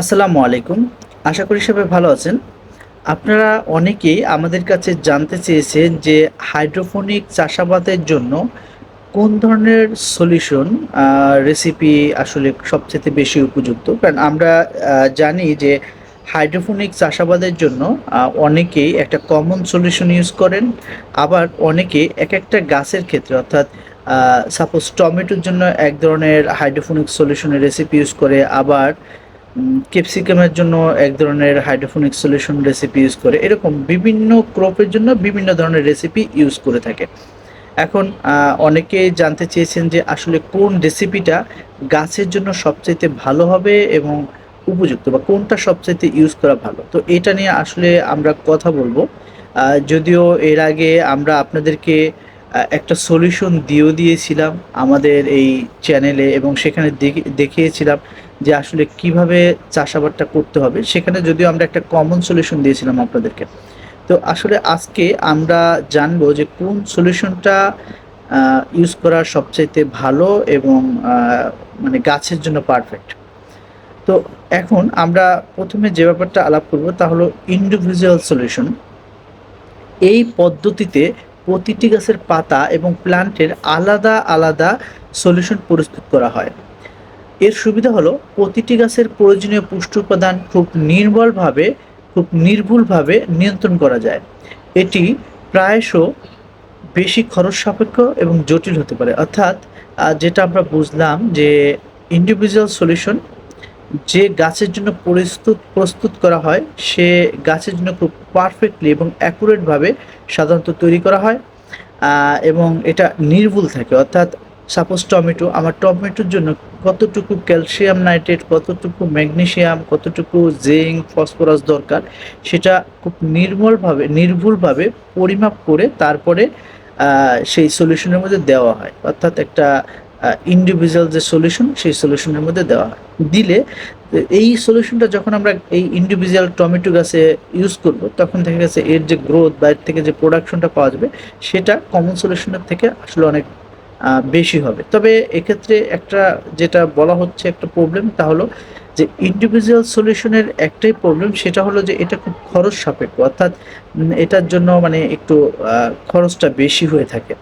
আসসালামু আলাইকুম। আশা করি সবাই ভালো আছেন। আপনারা অনেকেই আমাদের কাছে জানতে চেয়েছেন যে হাইড্রোফোনিক চাষাবাদের জন্য কোন ধরনের সলিউশন রেসিপি আসলে সবচেয়ে বেশি উপযুক্ত? কারণ আমরা জানি যে হাইড্রোফোনিক চাষাবাদের জন্য অনেকেই একটা কমন সলিউশন ইউজ করেন। আবার অনেকে এক একটা গাছের ক্ষেত্রে, অর্থাৎ সাপোজ টমেটোর জন্য এক ধরনের হাইড্রোফোনিক সলিউশনের রেসিপি ইউজ করে। আবার ক্যাপসিকামের জন্য এক ধরনের হাইড্রোফোনিক সলিউশন রেসিপি ইউজ করে। এরকম বিভিন্ন ক্রপের জন্য বিভিন্ন ধরনের রেসিপি ইউজ করে থাকে। এখন আহ, অনেকেই জানতে চেয়েছেন যে আসলে কোন রেসিপিটা গাছের জন্য সবচাইতে ভালো হবে এবং উপযুক্ত বা কোনটা সবচাইতে ইউজ করা ভালো। তো এটা নিয়ে আসলে আমরা কথা বলব। যদিও এর আগে আমরা আপনাদেরকে একটা সলিউশন দিয়েও দিয়েছিলাম আমাদের এই চ্যানেলে এবং সেখানে দেখি- দেখিয়েছিলাম। যে আসলে কীভাবে চাষাবাদটা করতে হবে, সেখানে যদিও আমরা একটা কমন সলিউশন দিয়েছিলাম আপনাদেরকে। তো আসলে আজকে আমরা জানব যে কোন সলিউশনটা ইউজ করা সবচাইতে ভালো এবং মানে গাছের জন্য পারফেক্ট তো এখন আমরা প্রথমে যে ব্যাপারটা আলাপ করব তা হলো ইন্ডিভিজুয়াল সলিউশন এই পদ্ধতিতে প্রতিটি গাছের পাতা এবং প্ল্যান্টের আলাদা আলাদা সলিউশন প্রস্তুত করা হয়। এর সুবিধা হলো প্রতিটি গাছের প্রয়োজনীয় পুষ্টি উপাদান খুব নির্বলভাবে খুব নির্ভুলভাবে নিয়ন্ত্রণ করা যায়। এটি প্রায়শ বেশি খরচ সাপেক্ষ এবং জটিল হতে পারে। অর্থাৎ যেটা আমরা বুঝলাম যে ইন্ডিভিজুয়াল সলিউশন যে গাছের জন্য প্রস্তুত প্রস্তুত করা হয়, সে গাছের জন্য খুব পারফেক্টলি এবং অ্যাকুরেটভাবে সাধারণত তৈরি করা হয় এবং এটা নির্ভুল থাকে। অর্থাৎ সাপোজ টমেটো আমার টমেটোর জন্য কতটুকু ক্যালসিয়াম নাইট্রেট কতটুকু ম্যাগনেসিয়াম কতটুকু জিঙ্ক ফসফরাস দরকার, সেটা খুব নির্মলভাবে, নির্ভুলভাবে পরিমাপ করে তারপরে সেই সলিউশনের মধ্যে দেওয়া হয়। অর্থাৎ একটা ইন্ডিভিজুয়াল যে সলিউশন সেই সলিউশনের মধ্যে দেওয়া হয়। দিলে, এই সলিউশনটা যখন আমরা এই ইন্ডিভিজুয়াল টমেটো গাছে ইউজ করব, তখন দেখা গেছে এর যে গ্রোথ বা এর থেকে যে প্রোডাকশনটা পাওয়া যাবে, সেটা কমন সলিউশনের থেকে আসলে অনেক বেশি হবে। তবে এক্ষেত্রে একটা যেটা বলা হচ্ছে একটা প্রবলেম তা হলো যে ইন্ডিভিজুয়াল সলিউশনের একটাই প্রবলেম সেটা হলো যে এটা খুব খরচ সাপেক্ষ। অর্থাৎ এটার জন্য মানে একটু খরচটা বেশি হয়ে থাকে।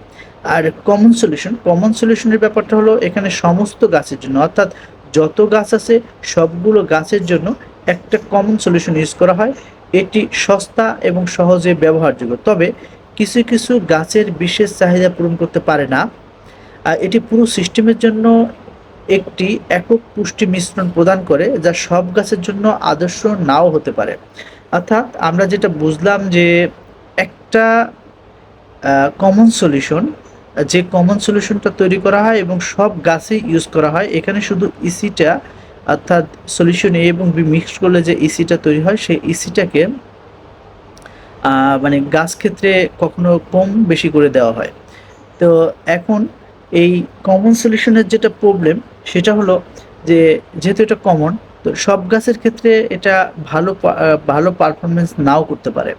আর কমন সলিউশন কমন সলিউশনের ব্যাপারটা হলো এখানে সমস্ত গাছের জন্য। অর্থাৎ যত গাছ আছে, সবগুলো গাছের জন্য একটা কমন সলিউশন ইউজ করা হয়। এটি সস্তা এবং সহজে ব্যবহারযোগ্য। তবে কিছু কিছু গাছের বিশেষ চাহিদা পূরণ করতে পারে না। এটি পুরো সিস্টেমের জন্য একটি একক পুষ্টি মিশ্রণ প্রদান করে, যা সব গাছের জন্য আদর্শ নাও হতে পারে। অর্থাৎ আমরা যেটা বুঝলাম যে একটা কমন সলিউশন যে কমন সলিউশনটা তৈরি করা হয় এবং সব গাছে ইউজ করা হয়, এখানে শুধু ইসিটা অর্থাৎ সলিউশন এ এবং বি মিক্স করলে যে ইসিটা তৈরি হয়, সেই ইসিটাকে মানে গাছ ক্ষেত্রে কখনো কম বেশি করে দেওয়া হয়। তো এখন এই কমন সলিউশনের যেটা প্রবলেম সেটা হলো যে যেহেতু এটা কমন তো সব গাছের ক্ষেত্রে এটা ভালো ভালো পারফরমেন্স নাও করতে পারে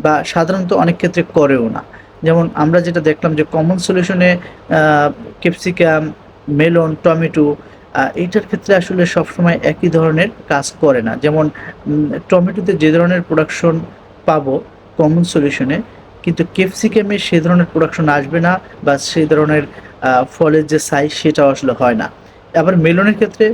বা সাধারণত অনেক ক্ষেত্রে করেও না। যেমন আমরা যেটা দেখলাম যে কমন সলিউশনে ক্যাপসিকাম মেলন টমেটো এইটার ক্ষেত্রে আসলে সবসময় একই ধরনের কাজ করে না। যেমন টমেটোতে যে ধরনের প্রোডাকশন পাবো কমন সলিউশনে কিন্তু ক্যাপসিকামে সে ধরনের প্রোডাকশন আসবে না বা সেই ধরনের ফলের যে সাইজ সেটাও আসলে হয় না। আবার মেলনের ক্ষেত্রে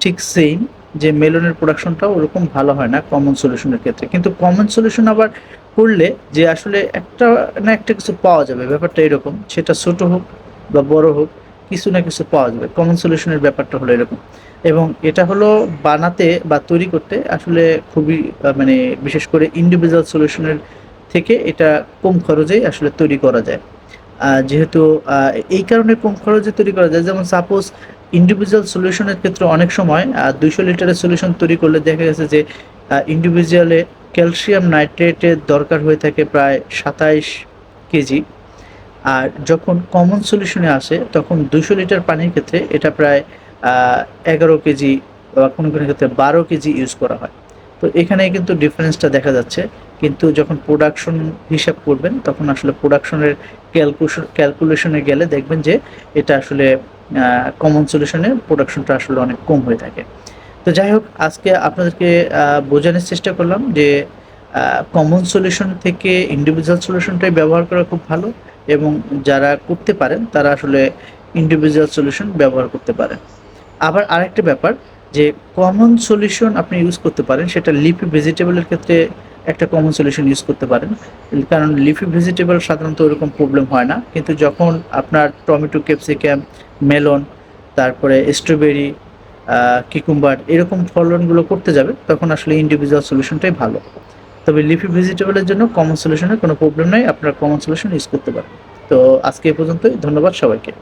ঠিক সেম যে মেলনের প্রোডাকশনটাও ওরকম ভালো হয় না কমন সলিউশনের ক্ষেত্রে। কিন্তু কমন সলিউশন আবার করলে যে আসলে একটা না একটা কিছু পাওয়া যাবে, ব্যাপারটা এরকম, সেটা ছোট হোক বা বড় হোক, কিছু না কিছু পাওয়া যাবে। কমন সলিউশনের ব্যাপারটা হলো এরকম। এবং এটা হলো বানাতে বা তৈরি করতে আসলে খুবই মানে বিশেষ করে ইন্ডিভিজুয়াল সলিউশনের থেকে এটা কম খরচেই আসলে তৈরি করা যায়। যেহেতু এই কারণে কম খরচে তৈরি করা যায়। যেমন সাপোজ ইন্ডিভিজুয়াল সলিউশনের ক্ষেত্রে অনেক সময় দুইশো লিটারের সলিউশন তৈরি করলে দেখা গেছে যে ইন্ডিভিজুয়ালে ক্যালসিয়াম নাইট্রেটের দরকার হয়ে থাকে প্রায় সাতাইশ কেজি। আর যখন কমন সলিউশনে আসে, তখন দুশো লিটার পানির ক্ষেত্রে এটা প্রায় এগারো কেজি বা কোনো কোনো ক্ষেত্রে বারো কেজি ইউজ করা হয়। তো এখানে কিন্তু ডিফারেন্সটা দেখা যাচ্ছে। কিন্তু যখন প্রোডাকশন হিসাব করবেন, তখন আসলে প্রোডাকশনের ক্যালকুলেশন গেলে দেখবেন যে এটা আসলে কমন সলিউশনে প্রোডাকশনটা আসলে অনেক কম হয়ে থাকে। তো যাই হোক, আজকে আপনাদেরকে বোঝানোর চেষ্টা করলাম যে কমন সলিউশন থেকে ইন্ডিভিজুয়াল সলিউশনটাই ব্যবহার করা খুব ভালো এবং যারা করতে পারেন, তারা আসলে ইন্ডিভিজুয়াল সলিউশন ব্যবহার করতে পারেন। আবার আরেকটা ব্যাপার যে কমন সলিউশন আপনি ইউজ করতে পারেন, সেটা লিপি ভেজিটেবলের ক্ষেত্রে একটা কমন সলিউশন ইউজ করতে পারেন। কারণ লিফি ভেজিটেবল সাধারণত ওরকম প্রবলেম হয় না। কিন্তু যখন আপনার টমেটো ক্যাপসিকাম মেলন তারপরে স্ট্রবেরি কিকুম্বার এরকম ফলনগুলো করতে যাবে, তখন আসলে ইন্ডিভিজুয়াল সলিউশনটাই ভালো। তবে লিফি ভেজিটেবলের জন্য কমন সলিউশনের কোনো প্রবলেম নাই। আপনারা কমন সলিউশন ইউজ করতে পারেন। তো আজকে এ পর্যন্তই। ধন্যবাদ সবাইকে।